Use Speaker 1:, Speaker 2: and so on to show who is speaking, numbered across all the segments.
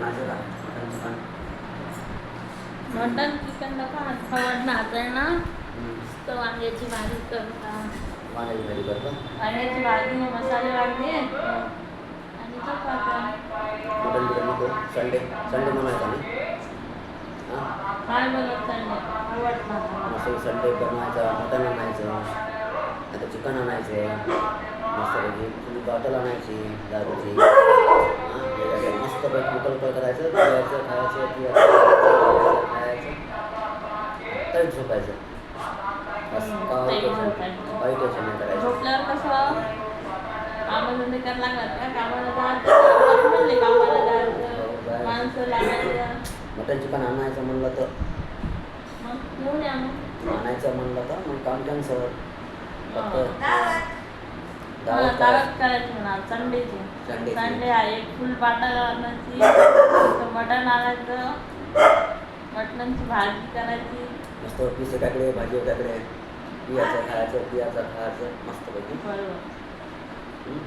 Speaker 1: आणायचं का mutton chicken
Speaker 2: mutton chicken नका खवडणार आहे ना? तर वांग्याची भाजी करता.
Speaker 1: वांग्याची भाजी करतो
Speaker 2: वांग्याची भाजी मसाले वांगे आणि चपात्या
Speaker 1: मटन चिकन नको संडे संडे बनवायचा ना हां
Speaker 2: काय बनवत चालले
Speaker 1: मस्त संडे? बनवायचा मटन आणायचं. आता चिकन आणायचं मस्तपैकी तुम्ही बॉटल आणायची दारूची. मस्त उकल करायचं प्यायचं खायचं खायचं तरी झोपायचं. बस काही टेन्शन काही टेन्शन नाही करायचं.
Speaker 2: झोपल्यावर कसं कामधंदे करायला लागतात का कामाला कामाला माणसं लागायचं
Speaker 1: मटन चिकन आणायचं म्हणलं तर.
Speaker 2: मग घेऊन या मग.
Speaker 1: आणायचं म्हणलं तर मग काम कॅन्सल फक्त दावत
Speaker 2: दावत
Speaker 1: करायचं.
Speaker 2: करायची म्हणा संडेची
Speaker 1: संडेची.
Speaker 2: संडे आहे. एक फुल बाटल आणायची तर मटण आणायचं मटणाची भाजी करायची.
Speaker 1: मस्त पीस भाजी पियाचं खायचं पियाचं खायचं मस्तपैकी.
Speaker 2: बरोबर.
Speaker 1: हं?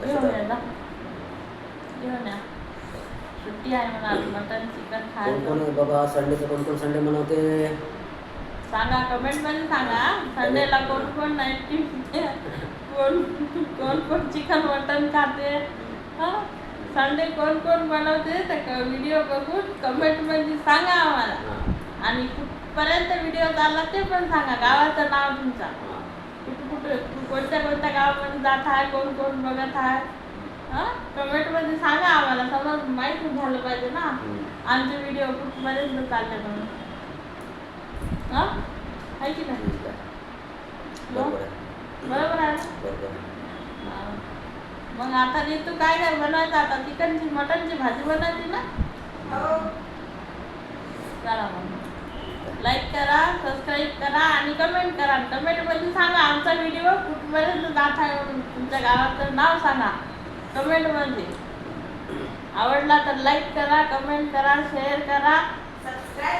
Speaker 2: घेऊन? या जा. घेऊन या. सुट्टी आहे म्हणा मटण चिकन
Speaker 1: कोण कोण
Speaker 2: खायचं
Speaker 1: आहे बाबा? संडेचं कोण कोण संडे मनवते
Speaker 2: सांगा कमेंटमध्ये सांगा. संडेला कोण कोण नाही? कोण कोण कोण चिकन मटन खाते? संडे कोण कोण बनवते? त्या व्हिडिओ बघून कमेंटमध्ये सांगा आम्हाला.
Speaker 1: हां.
Speaker 2: आणि कुठपर्यंत व्हिडिओ चालला ते पण सांगा. गावाचं नाव तुमचा.
Speaker 1: हां.
Speaker 2: कुठं कुठं कोणत्या कोणत्या गावामध्ये जात आहे? कोण कोण बघत आहे? हां? कमेंटमध्ये सांगा आम्हाला. समज माहिती झालं पाहिजे ना.
Speaker 1: हं.
Speaker 2: आमचे व्हिडिओ कुठपर्यंत चालले म्हणून. हां? आहे की नाही?
Speaker 1: बरोबर.
Speaker 2: हां. मग आता तू काय काय बनवायचं आता? चिकनची मटनची भाजी बनवायची ना? चला मग. लाईक करा सबस्क्राईब करा आणि कमेंट करा. कमेंटमध्ये सांगा आमचा व्हिडिओ कुठपर्यंत जात आहे म्हणून. तुमच्या गावाचं नाव सांगा. कमेंटमध्ये आवडला तर लाईक करा कमेंट करा शेअर करा.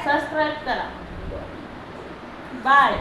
Speaker 2: सबस्क्राईब करा. बाय